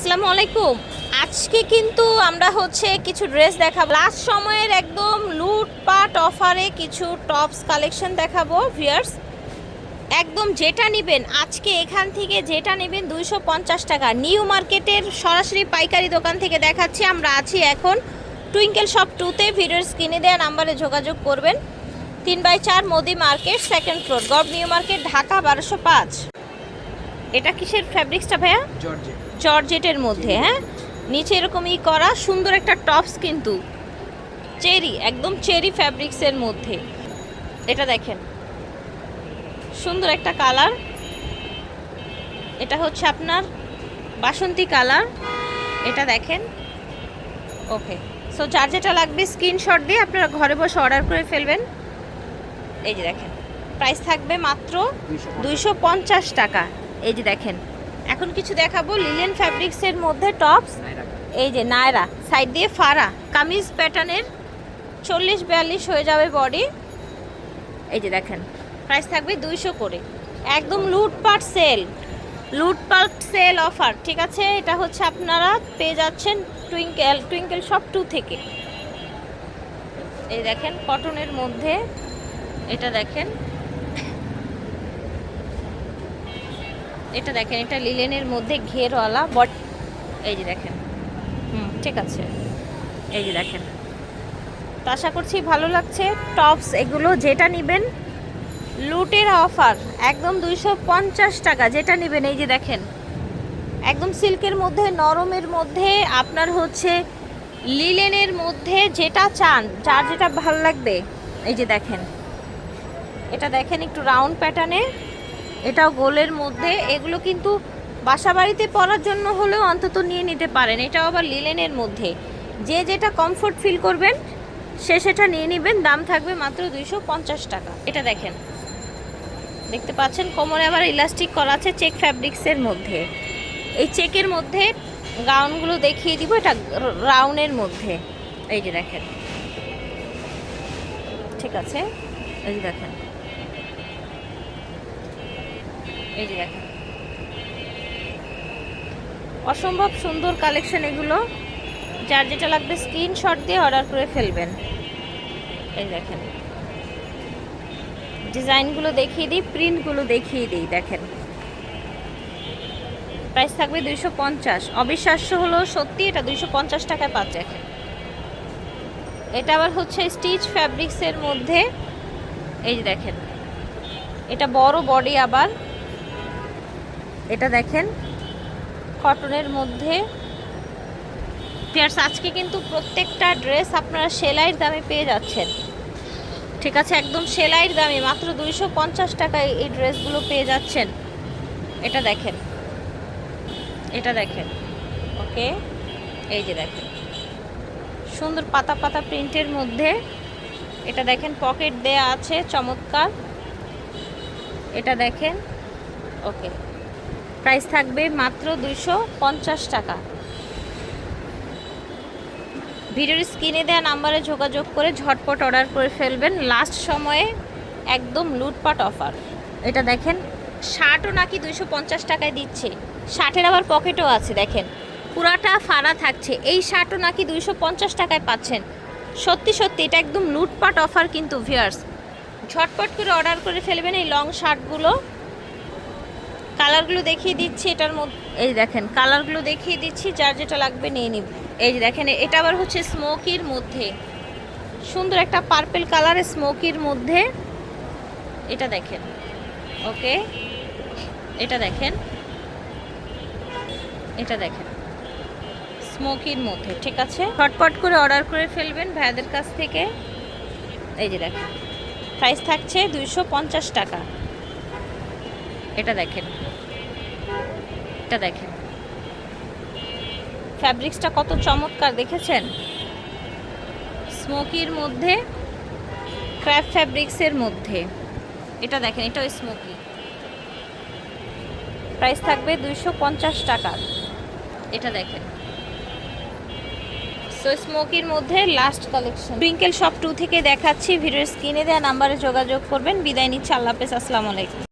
আসসালামু আলাইকুম। আজকে কিন্তু আমরা হচ্ছে কিছু ড্রেস দেখাবো। লাস্ট সময়ের একদম লুটপাট অফারে কিছু টপস কালেকশন দেখাবো ভিয়ার্স একদম যেটা নেবেন, আজকে এখান থেকে যেটা নেবেন দুইশো পঞ্চাশ টাকা। নিউ মার্কেটের সরাসরি পাইকারি দোকান থেকে দেখাচ্ছি। আমরা আছি এখন টুইঙ্কেল শপ টুতে। ভিডিওর স্ক্রিনে দেওয়া নাম্বারে যোগাযোগ করবেন। তিন বাই চার, Modi market, second floor gov new market, Dhaka বারোশো পাঁচ। এটা কিসের ফ্যাব্রিক্সটা ভাইয়া? জর্জেট জর্জেটের মধ্যে হ্যাঁ? নিচে এরকমই করা সুন্দর একটা টপস কিন্তু। চেরি একদম চেরি ফ্যাব্রিক্সের মধ্যে। এটা দেখেন। সুন্দর একটা কালার এটা হচ্ছে আপনার বাসন্তী কালার এটা দেখেন। ওকে সো যার যেটা লাগবে স্ক্রিনশট দিয়ে আপনারা ঘরে বসে অর্ডার করে ফেলবেন। এই যে দেখেন। প্রাইস থাকবে মাত্র দুইশো পঞ্চাশ টাকা। এই যে দেখেন, এখন কিছু দেখাবো লিলেন ফ্যাব্রিক্সের মধ্যে টপস এই যে নায়রা সাইড দিয়ে ফাড়া কামিজ প্যাটার্নের চল্লিশ বিয়াল্লিশ হয়ে যাবে বডি এই যে দেখেন প্রাইস থাকবে দুইশো করে। একদম লুটপাট সেল লুটপাট সেল অফার ঠিক আছে? এটা হচ্ছে আপনারা পেয়ে যাচ্ছেন টুইঙ্কেল টুইঙ্কেল শপ টু থেকে। এই দেখেন কটনের মধ্যে, এটা দেখেন এটা দেখেন, এটা লিলেনের মধ্যে ঘেরওয়ালা, বট এই যে দেখেন। হুম, ঠিক আছে। এই যে দেখেন। তো আশা করছি ভালো লাগছে। টপস এগুলো যেটা নেবেন, লুটের অফার, একদম দুইশো পঞ্চাশ টাকা যেটা নেবেন, এই যে দেখেন। একদম সিল্কের মধ্যে, নরমের মধ্যে, আপনার হচ্ছে লিলেনের মধ্যে যেটা চান, যার যেটা ভালো লাগবে, এই যে দেখেন। এটা দেখেন একটু রাউন্ড প্যাটার্নে। এটাও গোলের মধ্যে। এগুলো কিন্তু বাসা বাড়িতে পরার জন্য হলেও অন্তত নিয়ে নিতে পারেন। এটাও আবার লিলেনের মধ্যে। যে যেটা কমফোর্ট ফিল করবেন, সে সেটা নিয়ে নেবেন। দাম থাকবে মাত্র দুইশো পঞ্চাশ টাকা। এটা দেখেন। দেখতে পাচ্ছেন, কোমরে আবার ইলাস্টিক করা আছে চেক ফ্যাব্রিক্সের মধ্যে। এই চেকের মধ্যে গাউনগুলো দেখিয়ে দিব, এটা রাউনের মধ্যে। এই যে দেখেন। ঠিক আছে? এই যে দেখেন। এই যে দেখেন। অসম্ভব সুন্দর কালেকশন এগুলো। যার যেটা লাগবে স্ক্রিনশট দিয়ে অর্ডার করে ফেলবেন। এই দেখেন। ডিজাইনগুলো দেখিয়ে দিই প্রিন্টগুলো দেখিয়ে দিই, দেখেন। প্রাইস থাকবে দুইশো পঞ্চাশ। অবিশ্বাস্য হলো সত্যি এটা দুইশো পঞ্চাশ টাকায় পাচ্ছে দেখেন এটা আবার হচ্ছে স্টিচ ফ্যাব্রিক্সের মধ্যে। এই যে দেখেন। এটা বড় বডি আবার। এটা দেখেন। কটনের মধ্যে। পিয়ার্স আজকে কিন্তু প্রত্যেকটা ড্রেস আপনারা সেলাইয়ের দামে পেয়ে যাচ্ছেন। ঠিক আছে, একদম সেলাইয়ের দামে, মাত্র দুইশো পঞ্চাশ টাকায় এই ড্রেসগুলো পেয়ে যাচ্ছেন। এটা দেখেন। এটা দেখেন। ওকে, এই যে দেখেন। সুন্দর পাতা পাতা প্রিন্টের মধ্যে। এটা দেখেন, পকেট দেয়া আছে, চমৎকার। এটা দেখেন। ওকে। প্রাইস থাকবে মাত্র দুইশো পঞ্চাশ টাকা। ভিডিওর স্ক্রিনে দেওয়া নাম্বারে যোগাযোগ করে ঝটপট অর্ডার করে ফেলবেন। লাস্ট সময়ে একদম লুটপাট অফার। এটা দেখেন শার্টও নাকি দুইশো পঞ্চাশ টাকায় দিচ্ছে। শার্টের আবার পকেটও আছে, দেখেন। পুরাটা ফাড়া থাকছে। এই শার্টও নাকি দুইশো পঞ্চাশ টাকায় পাচ্ছেন। সত্যি সত্যি, এটা একদম লুটপাট অফার কিন্তু ভিয়ার্স ঝটপট করে অর্ডার করে ফেলবেন এই লং শার্টগুলো কালারগুলো দেখিয়ে দিচ্ছি, এটার মধ্যে, এই দেখেন, কালারগুলো দেখিয়ে দিচ্ছি, যার যেটা লাগবে নিয়ে নিব। এই যে দেখেন, এটা আবার হচ্ছে স্মোকির মধ্যে। সুন্দর একটা পার্পেল কালারের স্মোকির মধ্যে, এটা দেখেন, ওকে? এটা দেখেন এটা দেখেন, স্মোকির মধ্যে, ঠিক আছে? ফটফট করে অর্ডার করে ফেলবেন ভাইয়াদের কাছ থেকে। এই যে দেখেন প্রাইস থাকছে দুইশো পঞ্চাশ টাকা। এটা দেখেন। এটা দেখেন। ফ্যাব্রিক্সটা কত চমৎকার, দেখেছেন? স্মোকির মধ্যে ক্র্যাপ ফ্যাব্রিক্সের মধ্যে। এটা দেখেন, এটাও স্মোকি প্রাইস থাকবে দুইশো পঞ্চাশ টাকা এটা দেখেন। সো স্মোকির মধ্যে last collection Twinkle shop two থেকে দেখাচ্ছি, ভিডিওর স্ক্রিনে দেওয়া নাম্বারে যোগাযোগ করবেন। বিদায় নিচ্ছে, আল্লাহ হাফেজ, আসসালামু আলাইকুম।